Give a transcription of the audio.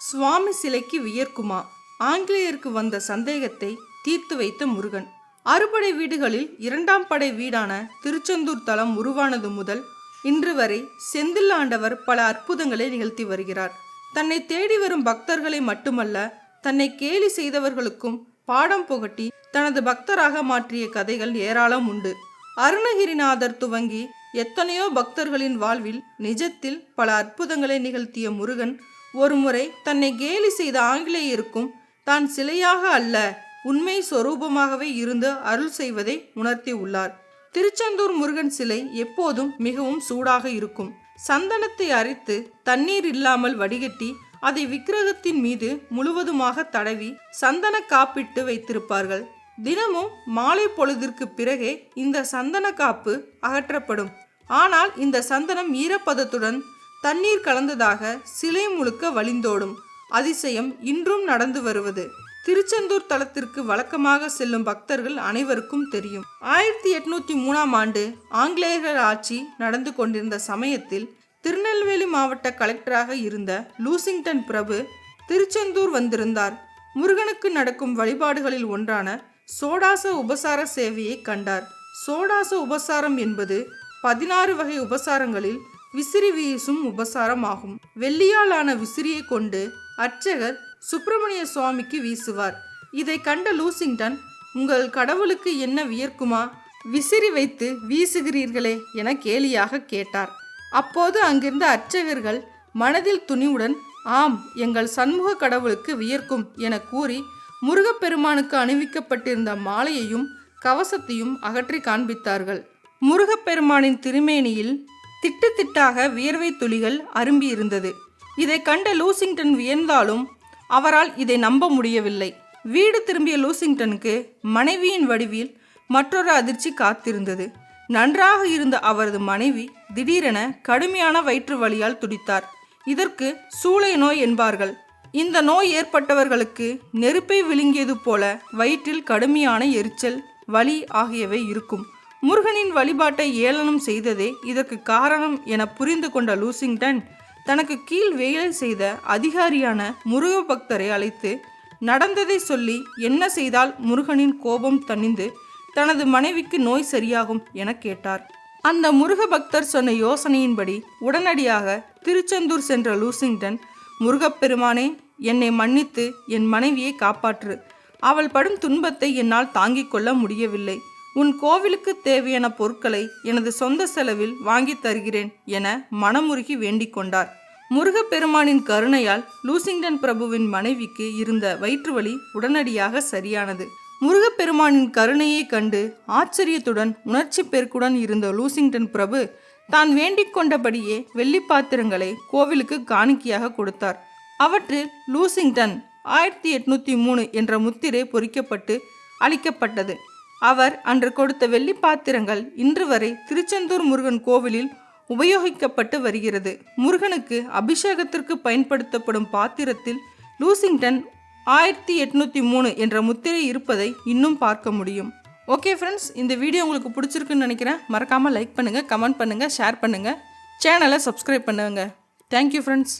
சுவாமி சிலைக்கு வியர்க்குமா? ஆங்கிலேயருக்கு வந்த சந்தேகத்தை தீர்த்து வைத்த முருகன். அறுபடை வீடுகளில் இரண்டாம் படை வீடான திருச்செந்தூர் தலம் உருவானது முதல் இன்று வரை செந்தில் ஆண்டவர் பல அற்புதங்களை நிகழ்த்தி வருகிறார். தன்னை தேடி வரும் பக்தர்களை மட்டுமல்ல தன்னை கேலி செய்தவர்களுக்கும் பாடம் புகட்டி தனது பக்தராக மாற்றிய கதைகள் ஏராளம் உண்டு. அருணகிரிநாதர் துவங்கி எத்தனையோ பக்தர்களின் வாழ்வில் நிஜத்தில் பல அற்புதங்களை நிகழ்த்திய முருகன் ஒருமுறை தன்னை கேலி செய்த ஆங்கிலேயருக்கும் தான் சிலையாக அல்ல உண்மை சொரூபமாகவே இருந்து அருள் செய்வதை உணர்த்தி உள்ளார். திருச்செந்தூர் முருகன் சிலை எப்போதும் மிகவும் சூடாக இருக்கும். சந்தனத்தை அரைத்து தண்ணீர் இல்லாமல் வடிகட்டி அதை விக்கிரகத்தின் மீது முழுவதுமாக தடவி சந்தன காப்பிட்டு வைத்திருப்பார்கள். தினமும் மாலை பொழுதிற்கு பிறகே இந்த சந்தன காப்பு அகற்றப்படும். ஆனால் இந்த சந்தனம் ஈரப்பதத்துடன் தண்ணீர் கலந்ததாக சிலை முழுக்க வழிந்தோடும். அதிசயம் இன்றும் நடந்து வருவது. திருச்செந்தூர் தலத்திற்கு வழக்கமாக செல்லும் பக்தர்கள் அனைவருக்கும் தெரியும். ஆயிரத்தி எட்நூத்தி மூணாம் ஆண்டு ஆங்கிலேயர்கள் ஆட்சி நடந்து கொண்டிருந்த சமயத்தில் திருநெல்வேலி மாவட்ட கலெக்டராக இருந்த லூசிங்டன் பிரபு திருச்செந்தூர் வந்திருந்தார். முருகனுக்கு நடக்கும் வழிபாடுகளில் ஒன்றான சோடாச உபசார சேவையை கண்டார். சோடாச உபசாரம் என்பது பதினாறு வகை உபசாரங்களில் விசிறி வீசும் உபசாரம் ஆகும் வெள்ளியாலான விசிறியை கொண்டு அர்ச்சகர் சுப்பிரமணிய சுவாமிக்கு வீசுவார். இதை கண்ட லூசிங்டன் உங்கள் கடவுளுக்கு என்ன வியர்க்குமா? விசிறி வைத்து வீசுகிறீர்களே என கேலியாக கேட்டார். அப்போது அங்கிருந்த அர்ச்சகர்கள் மனதில் துணிவுடன் ஆம் எங்கள் சண்முக கடவுளுக்கு வியர்க்கும் என கூறி முருகப்பெருமானுக்கு அணிவிக்கப்பட்டிருந்த மாலையையும் கவசத்தையும் அகற்றி காண்பித்தார்கள். முருகப்பெருமானின் திருமேனியில் திட்டு திட்டாக வியர்வை துளிகள் அரும்பியிருந்தது. இதை கண்ட லூசிங்டன் வியந்தாலும் அவரால் இதை நம்ப முடியவில்லை. வீடு திரும்பிய லூசிங்டனுக்கு மனைவியின் வடிவில் மற்றொரு அதிர்ச்சி காத்திருந்தது. நன்றாக இருந்த அவரது மனைவி திடீரென கடுமையான வயிற்று வலியால் துடித்தார். இதற்கு சூளை நோய் என்பார்கள். இந்த நோய் ஏற்பட்டவர்களுக்கு நெருப்பை விழுங்கியது போல வயிற்றில் கடுமையான எரிச்சல் வலி ஆகியவை இருக்கும். முருகனின் வழிபாட்டை ஏளனம் செய்ததே இதற்கு காரணம் என புரிந்து கொண்ட லூசிங்டன் தனக்கு கீழ் வேலை செய்த அதிகாரியான முருக பக்தரை அழைத்து நடந்ததை சொல்லி என்ன செய்தால் முருகனின் கோபம் தணிந்து தனது மனைவிக்கு நோய் சரியாகும் என கேட்டார். அந்த முருக பக்தர் சொன்ன யோசனையின்படி உடனடியாக திருச்செந்தூர் சென்ற லூசிங்டன் முருகப்பெருமானே என்னை மன்னித்து என் மனைவியை காப்பாற்று. அவள் படும் துன்பத்தை என்னால் தாங்கிக் கொள்ள முடியவில்லை. உன் கோவிலுக்கு தேவையான பொருட்களை எனது சொந்த செலவில் வாங்கித் தருகிறேன் என மனமுருகி வேண்டிக் கொண்டார். முருகப்பெருமானின் கருணையால் லூசிங்டன் பிரபுவின் மனைவிக்கு இருந்த வயிற்றுவலி உடனடியாக சரியானது. முருகப்பெருமானின் கருணையை கண்டு ஆச்சரியத்துடன் உணர்ச்சி பெருக்குடன் இருந்த லூசிங்டன் பிரபு தான் வேண்டிக் கொண்டபடியே வெள்ளி பாத்திரங்களை கோவிலுக்கு காணிக்கையாக கொடுத்தார். அவற்றில் லூசிங்டன் ஆயிரத்தி எட்நூத்தி மூணு என்ற முத்திரை பொறிக்கப்பட்டு அளிக்கப்பட்டது. அவர் அன்று கொடுத்த வெள்ளி பாத்திரங்கள் இன்று வரை திருச்செந்தூர் முருகன் கோவிலில் உபயோகிக்கப்பட்டு வருகிறது. முருகனுக்கு அபிஷேகத்திற்கு பயன்படுத்தப்படும் பாத்திரத்தில் லூசிங்டன் ஆயிரத்தி எட்நூற்றி மூணு என்ற முத்திரை இருப்பதை இன்னும் பார்க்க முடியும். ஓகே ஃப்ரெண்ட்ஸ் இந்த வீடியோ உங்களுக்கு பிடிச்சிருக்குன்னு நினைக்கிறேன். மறக்காமல் லைக் பண்ணுங்கள் கமெண்ட் பண்ணுங்கள் ஷேர் பண்ணுங்கள் சேனலை சப்ஸ்கிரைப் பண்ணுங்கள் தேங்க்யூ ஃப்ரெண்ட்ஸ்